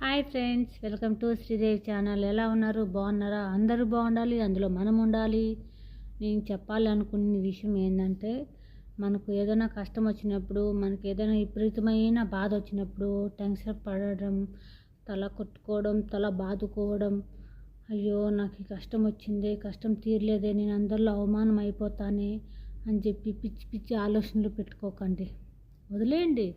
Hi friends welcome to Sridevi channel. ఎలా ఉన్నారు? బాగున్నారా? అందరూ బాగుండాలి అందులో మనం ఉండాలి. నేను చెప్పాలి అనుకున్న విషయం ఏంటంటే మనకు ఏదైనా కష్టం వచ్చినప్పుడు మనకు ఏదైనా విపరీతమైన బాధ వచ్చినప్పుడు టెన్షన్ పడడం తల కొట్టుకోవడం తల బాదుకోవడం అయ్యో నాకు ఈ కష్టం వచ్చింది కష్టం తీరలేదే నేను అందరిలో అవమానం అయిపోతానే అని చెప్పి పిచ్చి పిచ్చి ఆలోచనలు పెట్టుకోకండి. వదిలేయండి.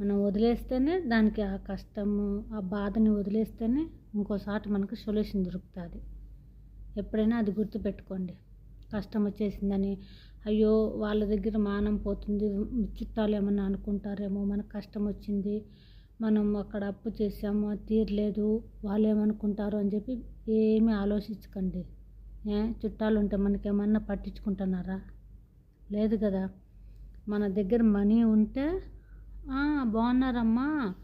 మనం వదిలేస్తేనే దానికి ఆ కష్టము ఆ బాధని వదిలేస్తేనే ఇంకోసారి మనకు సొల్యూషన్ దొరుకుతుంది. ఎప్పుడైనా అది గుర్తుపెట్టుకోండి. కష్టం వచ్చేసిందని అయ్యో వాళ్ళ దగ్గర మానం పోతుంది చుట్టాలు ఏమన్నా అనుకుంటారేమో మనకు కష్టం వచ్చింది మనం అక్కడ అప్పు చేసాము అది తీరలేదు వాళ్ళు ఏమనుకుంటారు అని చెప్పి ఏమీ ఆలోచించకండి. ఏ? చుట్టాలు ఉంటే మనకేమన్నా పట్టించుకుంటున్నారా? లేదు కదా. మన దగ్గర మనీ ఉంటే బాగున్నారమ్మా.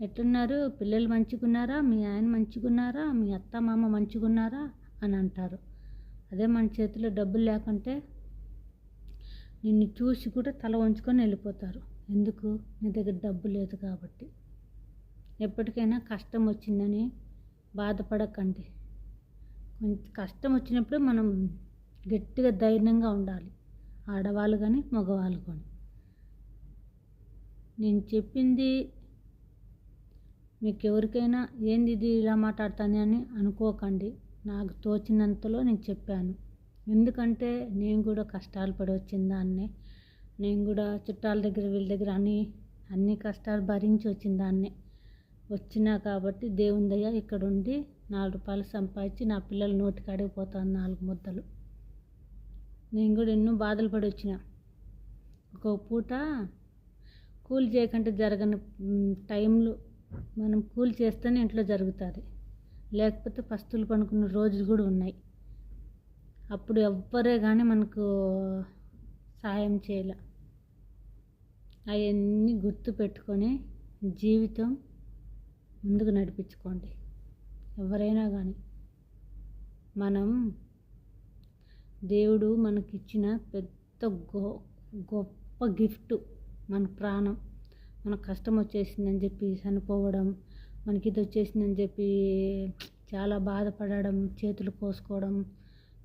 ఎట్లున్నారు? పిల్లలు మంచిగున్నారా? మీ ఆయన మంచిగున్నారా? మీ అత్త మామ మంచిగున్నారా? అని అంటారు. అదే మన చేతిలో డబ్బులు లేకుంటే నిన్ను చూసి కూడా తల వంచుకొని వెళ్ళిపోతారు. ఎందుకు? నీ దగ్గర డబ్బు లేదు కాబట్టి. ఎప్పటికైనా కష్టం వచ్చిందని బాధపడకండి. కొంచెం కష్టం వచ్చినప్పుడు మనం గట్టిగా ధైర్యంగా ఉండాలి. ఆడవాళ్ళు కానీ మగవాళ్ళు కానీ. నేను చెప్పింది మీకు ఎవరికైనా ఏంది ఇది ఇలా మాట్లాడతాను అని అనుకోకండి. నాకు తోచినంతలో నేను చెప్పాను. ఎందుకంటే నేను కూడా కష్టాలు పడి వచ్చిన దాన్నే నేను కూడా చుట్టాల దగ్గర వీళ్ళ దగ్గర అన్ని అన్ని కష్టాలు భరించి వచ్చిన దాన్నే. వచ్చినా కాబట్టి దేవుని దయ ఇక్కడ ఉండి నాలుగు రూపాయలు సంపాదించి నా పిల్లలు నోటికి అడిగిపోతాను నాలుగు ముద్దలు. నేను కూడా ఎన్నో బాధలు పడి వచ్చిన. ఒక పూట కూల్ చేయకుండా జరగని టైంలో మనం కూల్ చేస్తేనే ఇంట్లో జరుగుతుంది. లేకపోతే పస్తులు పనుకున్న రోజులు కూడా ఉన్నాయి. అప్పుడు ఎవ్వరే కానీ మనకు సహాయం చేయలే. అవన్నీ గుర్తు పెట్టుకొని జీవితం ముందుకు నడిపించుకోండి. ఎవరైనా కానీ మనం దేవుడు మనకిచ్చిన పెద్ద గొప్ప గిఫ్ట్ మన ప్రాణం మనకు కష్టం వచ్చేసిందని చెప్పి చనిపోవడం మనకి ఇది వచ్చేసిందని చెప్పి చాలా బాధపడడం చేతులు కోసుకోవడం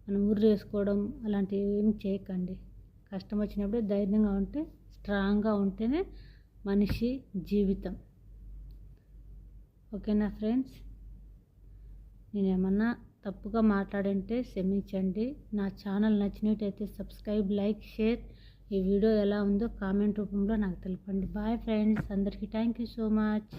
మనం ఉర్రేసుకోవడం వేసుకోవడం అలాంటివి ఏం చేయకండి. కష్టం వచ్చినప్పుడు ధైర్యంగా ఉంటే స్ట్రాంగ్గా ఉంటేనే మనిషి జీవితం. ఓకేనా ఫ్రెండ్స్? నేను ఏమన్నా తప్పుగా మాట్లాడంటే క్షమించండి. నా ఛానల్ నచ్చినట్టయితే సబ్స్క్రైబ్ లైక్ షేర్ ఈ వీడియో ఎలా ఉందో కామెంట్ రూపంలో నాకు తెలపండి. బాయ్ ఫ్రెండ్స్ అందరికీ థ్యాంక్ యూ సో మచ్